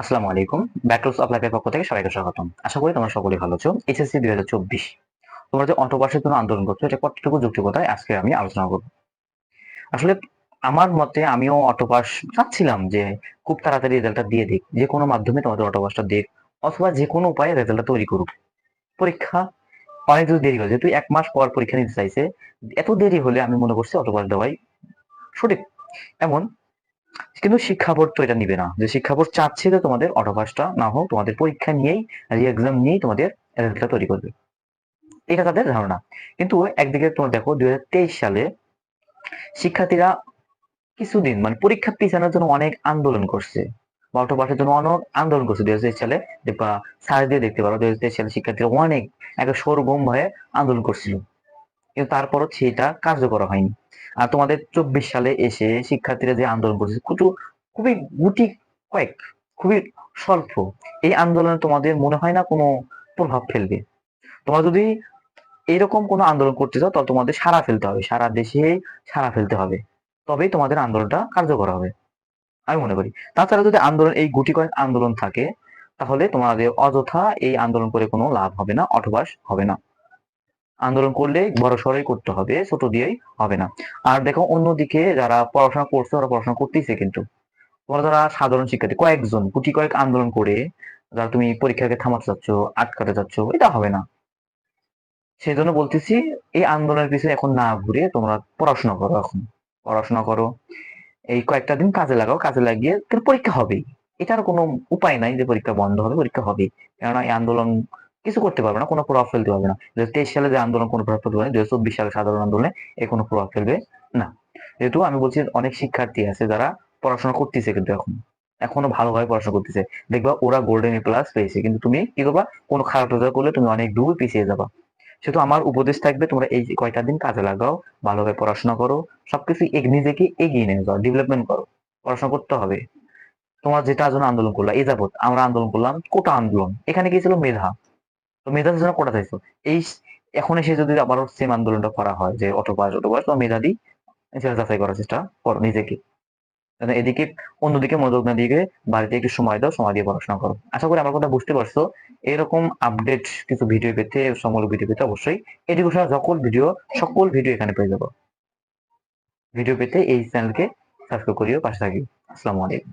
আসসালামু আলাইকুম। Battles of লাইফের পক্ষ থেকে সবাইকে স্বাগতম। আশা করি তোমরা সকলেই ভালো আছো। এসএসসি দুই হাজার চব্বিশ। তোমরা যে অটোপাসের জন্য আন্দোলন করছ, এটা কতটুকু যুক্তিকতায় আজকে আমি আলোচনা করব? আসলে আমার মতে আমিও অটোপাস চাচ্ছিলাম যে খুব তাড়াতাড়ি রেজাল্টটা দিয়ে দিক। যে কোনো মাধ্যমে তোমাদের অটোপাসটা দিক, অথবা যে কোনো উপায়ে রেজাল্টটা তৈরি করুক। পরীক্ষা অনেক যদি দেরি হয়েছে। তুই এক মাস পর পরীক্ষা নিতে চাইছে, এত দেরি হলে আমি মনে করছি অটোপাস দেওয়াই সঠিক। এমন কিন্তু শিক্ষা বোর্ড তো এটা নিবে না। যে শিক্ষা বোর্ড চাচ্ছে যে তোমাদের অটোপাসটা না হোক, তোমাদের পরীক্ষা নিয়েই রি এক্সাম নিয়েই তোমাদের রেজাল্টটা তৈরি করবে। এটা তাদের ধারণা। কিন্তু একদিকে তোমার দেখো দুই হাজার তেইশ সালে শিক্ষার্থীরা কিছুদিন মানে পরীক্ষা পিছানোর জন্য অনেক আন্দোলন করছে। বা অটোপাসের জন্য অনেক আন্দোলন করছে। দুই হাজার সালে বা সার দিয়ে দেখতে পারো দুই হাজার তেইশ সালে শিক্ষার্থীরা অনেক একটা সরগম হয়ে আন্দোলন করছিল। কিন্তু তারপরও সেটা কার্যকর হয়নি। আর তোমাদের চব্বিশ সালে এসে শিক্ষার্থীরা যে আন্দোলন করেছে খুব খুবই গুটি কয়েক, খুবই স্বল্প। এই আন্দোলনে তোমাদের মনে হয় না কোনো প্রভাব ফেলবে? তোমরা যদি এরকম কোনো আন্দোলন করতে চাও, তাহলে তোমাদের সারা ফেলতে হবে, সারা দেশে সারা ফেলতে হবে। তবেই তোমাদের আন্দোলনটা কার্যকর হবে। আমি মনে করি। তাছাড়া যদি আন্দোলন, এই গুটি কয়েক আন্দোলন থাকে, তাহলে তোমাদের অযথা এই আন্দোলন করে কোনো লাভ হবে না, অটোবাস হবে না। আন্দোলন করলে বড় সড়ই করতে হবে, ছোট দিয়েই হবে না। আর দেখো, অন্যদিকে যারা পড়াশোনা করছে, ওরা পড়াশোনা করতেছে কিন্তু। তোমরা যারা সাধারণ শিক্ষার্থী, কয়েকজন গুটি কয়েক আন্দোলন করে যারা তুমি পরীক্ষাকে থামাতে চাচ্ছ, আটকাতে চাচ্ছ, এটা হবে না। সেই জন্য বলতেছি, এই আন্দোলনের পিছনে এখন না ঘুরে তোমরা পড়াশোনা করো এখন। পড়াশোনা করো। এই কয়েকটা দিন কাজে লাগাও, কাজে লাগিয়ে তোর পরীক্ষা হবেই। এটার কোনো উপায় নাই যে পরীক্ষা বন্ধ হবে, পরীক্ষা হবে কেননা এই আন্দোলন কিছু করতে পারবে না, কোনো প্রভাব ফেলতে পারবে না। দু সালে যে আন্দোলন কোনো প্রভাব ফেলবে না দু চব্বিশ সালে সাধারণ আন্দোলনে এ কোনো প্রভাব ফেলবে না। যেহেতু আমি বলছি অনেক শিক্ষার্থী আছে যারা পড়াশোনা করতেছে কিন্তু এখন, এখনও ভালোভাবে পড়াশোনা করতেছে। দেখবা ওরা গোল্ডেন এ প্লাস পেয়েছে, কিন্তু তুমি কি করবা? কোনো খারাপ রেজাল্ট করলে তুমি অনেক দূর পিছিয়ে যাবা। সেহেতু আমার উপদেশ থাকবে, তোমরা এই কয়টা দিন কাজে লাগাও, ভালোভাবে পড়াশোনা করো, সবকিছু নিজেকে এগিয়ে নিয়ে যাও ডেভেলপমেন্ট করো, পড়াশোনা করতে হবে। তোমরা যেটা জন্য আন্দোলন করলা, এই যাবত আমরা আন্দোলন করলাম কোটা আন্দোলন, এখানে কি ছিল মেধা। মেধা জন্য কোটা চাইছো, এই এখন এসে যদি আবারও সেম আন্দোলনটা করা হয়, যে অটো পাস অটো পাস মেধা দিই যাচাই করার চেষ্টা করো নিজেকে। এদিকে অন্যদিকে মনোযোগ না দিয়ে বাড়িতে একটু সময় দাও, সময় দিয়ে পড়াশোনা করো। আশা করি আমার কথা বুঝতে পারছ। এরকম আপডেট কিছু ভিডিও পেতে সমল ভিডিও পেতে অবশ্যই এডুকেশন সকল ভিডিও সকল ভিডিও এখানে পেয়ে যাব। ভিডিও পেতে এই চ্যানেলকে সাবস্ক্রাইব করিও, পাশে থাকিও আসসালামু আলাইকুম।